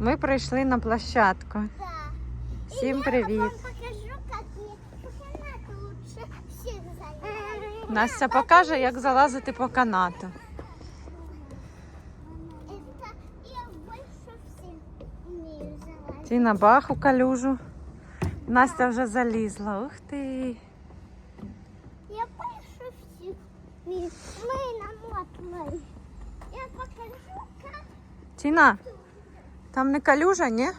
Ми прийшли на площадку. Да. Всім И привіт. Я вам покажу, какие канаты лучше всех залезать. Настя покаже, як залазити по канату. Это я больше всех умею залазить. Ті на бах у калюжу. Настя вже залізла. Ух ти. Я больше всех умею. Мы намотаны. Я покажу, как Тіна, там не калюжа, ні?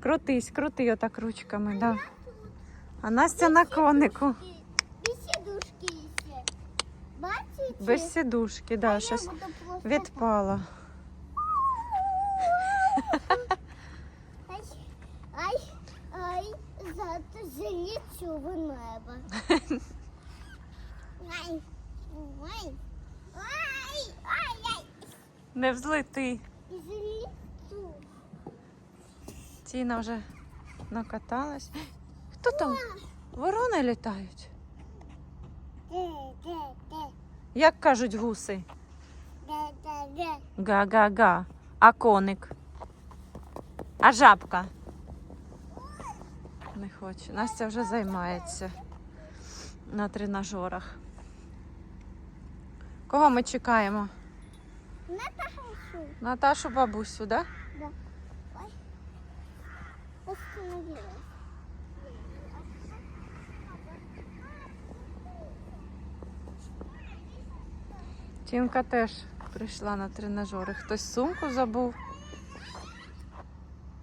Крутись, крути отак ручками, да. А Настя на конику. беседушки есть. Бачите? Без сідушки, да, щось відпало. Ай, ай, зато залечу в небо. Ай, ай, ай, ай, ай, Не взлети. Тіна вже накаталась. Хто там? Ворони літають. Як кажуть гуси? Га-га-га. А коник? А жабка? Не хоче. Настя вже займається на тренажерах. Кого ми чекаємо? Наташу. Наташу бабусю, да? Да. Ой. Остановилась. Тімка теж прийшла на тренажери. Хтось сумку забув.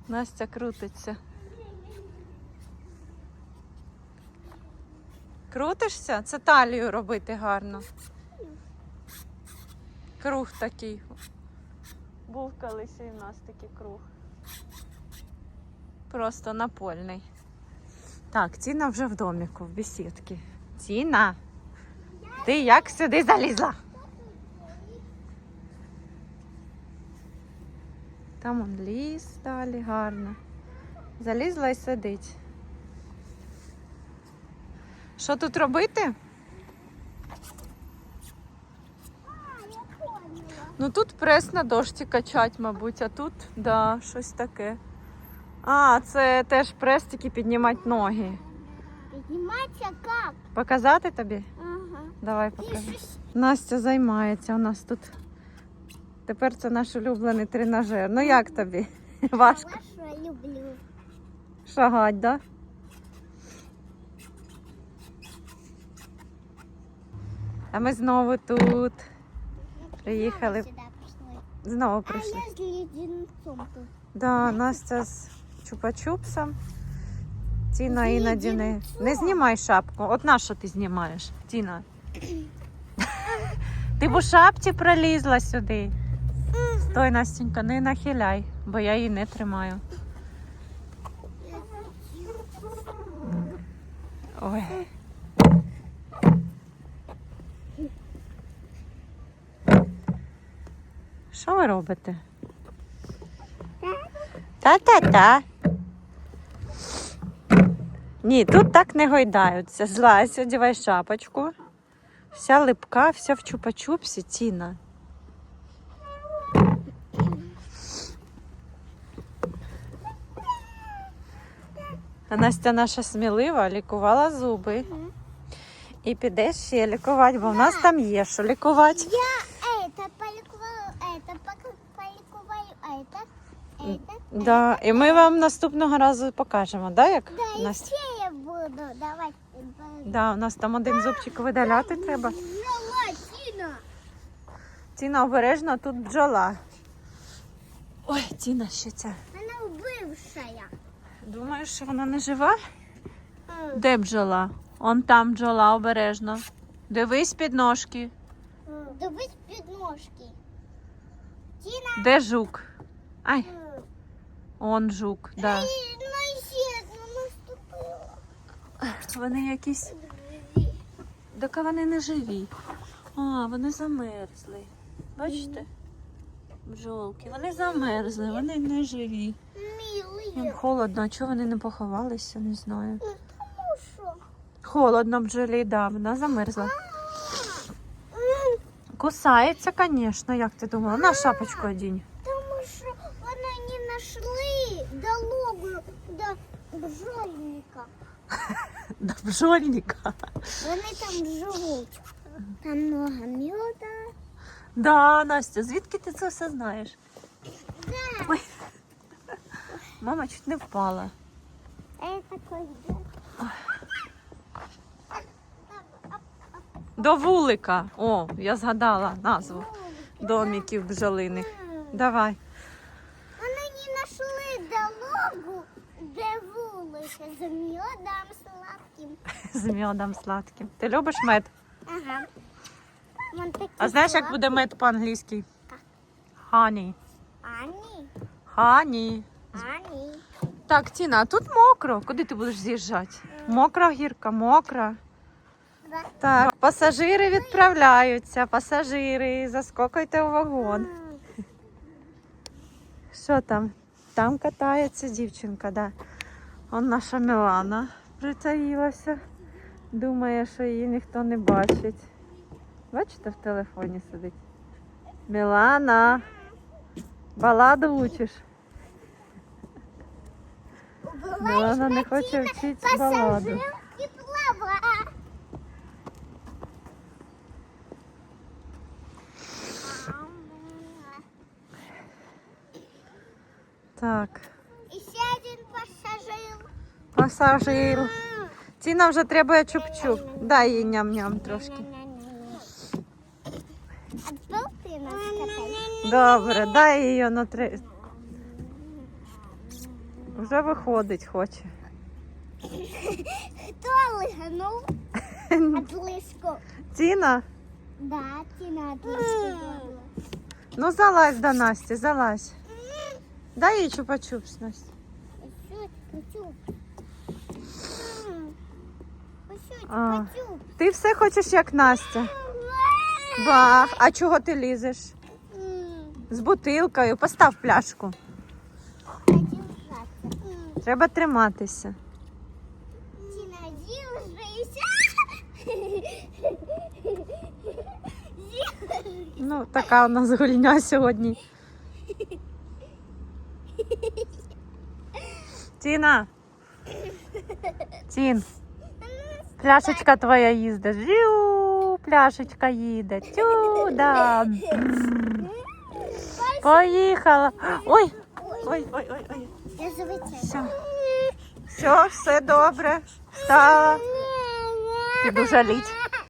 Настя крутиться. Крутишся? Це талію робити гарно. Круг такий. Був колись і в нас такий круг. Просто напольний. Так, Тіна вже в доміку, в бесідці. Тіна, ти як сюди залізла? Там он ліс далі гарно. Залізла і сидить. Що тут робити? А, я поняла. Ну тут прес на дошці качать, мабуть, а тут, да, щось таке. А, це теж прес, тільки піднімати ноги. Подниматься как? Показати тобі? Ага. Давай щось- Настя займається у нас тут. Тепер це наш улюблений тренажер. Ну як тобі? Важко Хорошо, люблю. шагать, да? А ми знову тут. Приїхали. Знову А прийшли. я тут. Да, Настя з чупа-чупсом. Тіна З іноді не, не знімай шапку. От на що ти знімаєш, Тіна? Ти б у шапці пролізла сюди. Стой, Настенька, не нахиляй, бо я її не тримаю. Ой. Що ви робите? Та-та-та. Ні, тут так не гойдаються. Злазь, одягай шапочку. Вся липка, вся в чупа-чупсі, Тіна. А Настя наша смілива лікувала зуби. І піде ще лікувати, бо в нас там є що лікувати. Да, і ми вам наступного разу покажемо, да, як Да, Настя? все я буду давать. Да, у нас там один зубчик видаляти треба. Желатина. Тіна обережно, тут бджола. Ой, Тіна ще ця. Она бывшая. Думаєш, що вона не жива? Де бджола? Он там бджола обережно. Дивись під ножки. Дивись під ножки. Тіна. Де жук? Ай, он жук, да. Наступила. Вони якісь. Доки вони не живі. А, вони замерзли. Бачите? Бджолки, вони замерзли, вони не живі. Їм холодно, а чого вони не поховалися, не знаю. Ну. Холодно бджолі, да, вона замерзла. Кусається, звісно, як ти думала. На шапочку одінь. Тому що вона знайшли дорогу до бджольника. До бджольника. Вони там живуть. Там много меда. Да, Настя, звідки ти це все знаєш? Да. Ой. Мама чуть не впала. А я такой, да. До вулика. О, я згадала назву домиків бджолиних. Давай. Вони не знайшли дорогу, де вулиця з медом сладким. З медом сладким. Ти любиш мед? Ага. Вон такі А знаєш, як буде мед по-англійськи? Ані, Хані. ані. Так, Тіна, а тут мокро. Куди ти будеш з'їжджати? Мокра гірка, мокра. Так, пасажири відправляються. Пасажири, заскокайте у вагон. Що там? Там катається дівчинка, да. Он наша Мілана притаїлася. Думає, що її ніхто не бачить. Бачите, в телефоні сидить. Мілана. Баладу учиш. Мілана не хоче вчити баладу. Так, І ще один пасажир. Пасажир. Тіна вже треба чуп-чуп. Дай їй ням-ням трошки. Добре, дай її на три. Вже виходить хоче. Хто лиганув отлиску? Тіна, Да, Тіна отлиску. ну залазь до Насті, залазь. Дай їй чупа-чупс, Настя. А. Ти все хочеш як Настя. Бах, а чого ти лізеш? З бутилкою. Постав пляшку. Треба триматися. Ну, така у нас гульня сьогодні. Тіна. Тін. Пляшечка твоя їздить. Жу, пляшечка їде. Тюда. Поїхала. Ой, ой, ой, ой, ой. Я звичайно. Все. Все, все добре. Встала. Ти дуже літь.